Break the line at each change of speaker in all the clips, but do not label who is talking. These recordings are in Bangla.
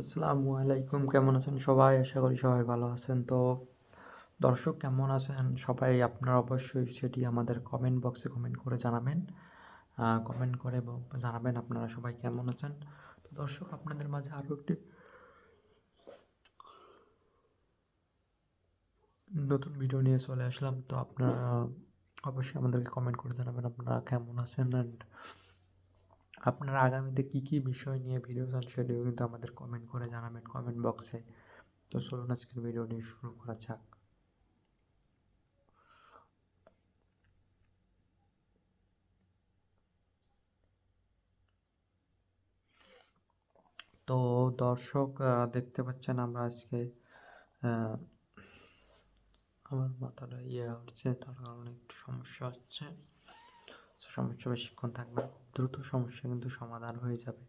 আসসালামু আলাইকুম, কেমন আছেন সবাই? আশা করি সবাই ভালো আছেন। তো দর্শক, কেমন আছেন? সবাই আপনারা অবশ্যই সেটি আমাদের কমেন্ট বক্সে কমেন্ট করে জানাবেন। কমেন্ট করে জানাবেন আপনারা সবাই কেমন আছেন? তো দর্শক, আপনাদের মাঝে আরও একটি নতুন ভিডিও নিয়ে চলে আসলাম। তো আপনারা অবশ্যই আমাদেরকে কমেন্ট করে জানাবেন আপনারা কেমন আছেন? অ্যান্ড আপনারা আগামীতে কী কী বিষয় নিয়ে ভিডিও চান সেটিও কিন্তু আমাদের কমেন্ট করে জানাবেন কমেন্ট বক্সে তো চলুন আজকের ভিডিওটি শুরু করা যাক। তো দর্শক দেখতে পাচ্ছেন আমরা আজকে আমার মাথাটা ইয়ে হচ্ছে, তার কারণে একটু সমস্যা হচ্ছে। সমস্যা বেশিক্ষণ থাকবে দ্রুত সমস্যা কিন্তু সমাধান হয়ে যাবে।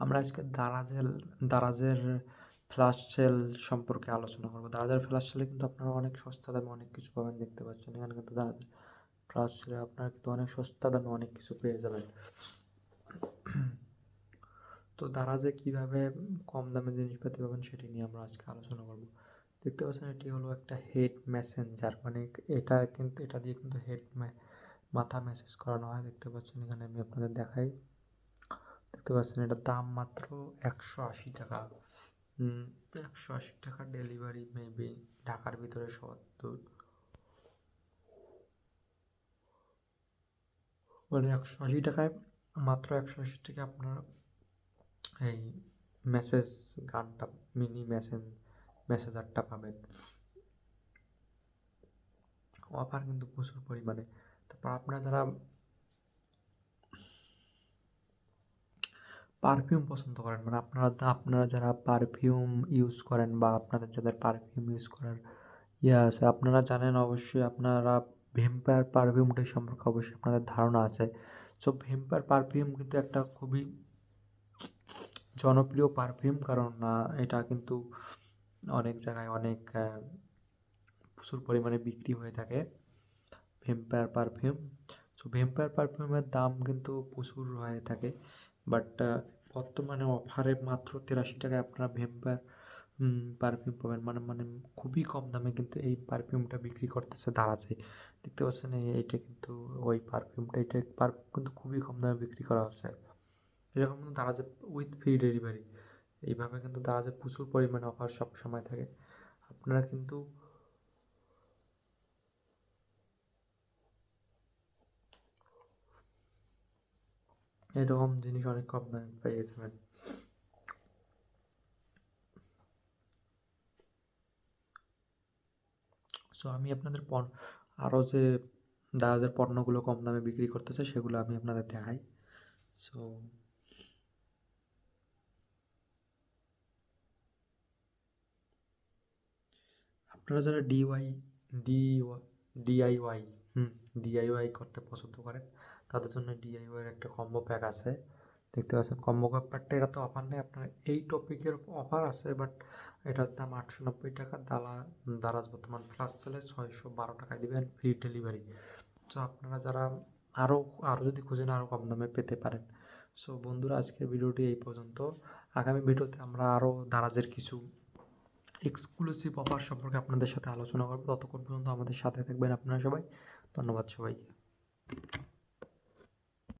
আমরা আজকে দারাজের দারাজের ফ্ল্যাশ সেল সম্পর্কে আলোচনা করব। দারাজের ফ্ল্যাশ সেলে কিন্তু আপনারা অনেক সস্তা দামে অনেক কিছু পাবেন, দেখতে পাচ্ছেন। এখানে কিন্তু দারাজের ফ্ল্যাশ সেলে আপনারা কিন্তু অনেক সস্তা দামে অনেক কিছু পেয়ে যাবেন। তো দারাজে কীভাবে কম দামে জিনিসপাতি পাবেন সেটি নিয়ে আমরা আজকে আলোচনা করব। দেখতে পাচ্ছেন, এটি হলো একটা হেড মেসেঞ্জার মানে এটা কিন্তু, এটা দিয়ে কিন্তু হেড মাথা মেসেজ করানো হয়। দেখতে পাচ্ছেন, এখানে আমি আপনাদের দেখাই। দেখতে পাচ্ছেন, এটার দাম মাত্র একশো আশি টাকা। একশো আশি টাকা ডেলিভারি মেবি ঢাকার ভিতরে দূর মানে একশো আশি টাকায়, মাত্র একশো আশি টাকায় আপনার এই মেসেজ গানটা মিনি মেসেজ মেসেজারটা পাবেন। অফার কিন্তু প্রচুর পরিমাণে। তারপর আপনারা যারা পারফিউম পছন্দ করেন মানে আপনারা আপনারা যারা পারফিউম ইউজ করেন বা আপনাদের যাদের পারফিউম ইউজ করার ইয়ে আছে, আপনারা জানেন অবশ্যই আপনারা ভেম্পায়ার পারফিউমটাই সম্পর্কে অবশ্যই আপনাদের ধারণা আছে। সো ভেম্পায়ার পারফিউম কিন্তু একটা খুবই জনপ্রিয় পারফিউম কারণ এটা কিন্তু অনেক জায়গায় অনেক প্রচুর পরিমাণে বিক্রি হয়ে থাকে ভেম্পায়ার পারফিউম সো ভেম্পায়ার পারফিউমের দাম কিন্তু প্রচুর হয়ে থাকে। বাট বর্তমানে অফারে মাত্র তেরাশি টাকায় আপনারা ভেম্পায়ার পারফিউম পাবেন। মানে মানে খুবই কম দামে কিন্তু এই পারফিউমটা বিক্রি করতেছে দারাজে। দেখতে পাচ্ছেন এই- এইটা কিন্তু ওই পারফিউমটা এটা পারফিউম কিন্তু খুবই কম দামে বিক্রি করা হচ্ছে। এরকম কিন্তু দারাজে উইথ ফ্রি ডেলিভারি এইভাবে কিন্তু দারাজে প্রচুর পরিমাণে অফার সব সময় থাকে। আপনারা কিন্তু এরকম জিনিস অনেক কম দামে পেয়ে যাবেন। সো আমি আপনাদের পণ্য আরও যে দাদাদের পণ্যগুলো কম দামে বিক্রি করতেছে সেগুলো আমি আপনাদের দেখাই। সো আপনারা যারা dy D DIY hmm DIY করতে পছন্দ করেন, তাদের জন্য ডিআইওয়াইয়ের একটা কম্বো প্যাক আছে। দেখতে পাচ্ছেন কম্বো প্যাকটা এটা তো অফার নেই। আপনার এই টপিকের অফার আছে বাট এটার দাম আটশো নব্বই টাকা। দালা, দারাজ বর্তমান ফ্লাস সেলে ছয়শো বারো টাকায় দেবেন ফ্রি ডেলিভারি সো আপনারা যারা আরও আরও যদি খুঁজেন আরও কম দামে পেতে পারেন। সো বন্ধুরা, আজকের ভিডিওটি এই পর্যন্ত। আগামী ভিডিওতে আমরা আরও দারাজের কিছু এক্সক্লুসিভ অফার সম্পর্কে আপনাদের সাথে আলোচনা করব। ততক্ষণ পর্যন্ত আমাদের সাথে থাকবেন আপনারা সবাই। ধন্যবাদ সবাইকে।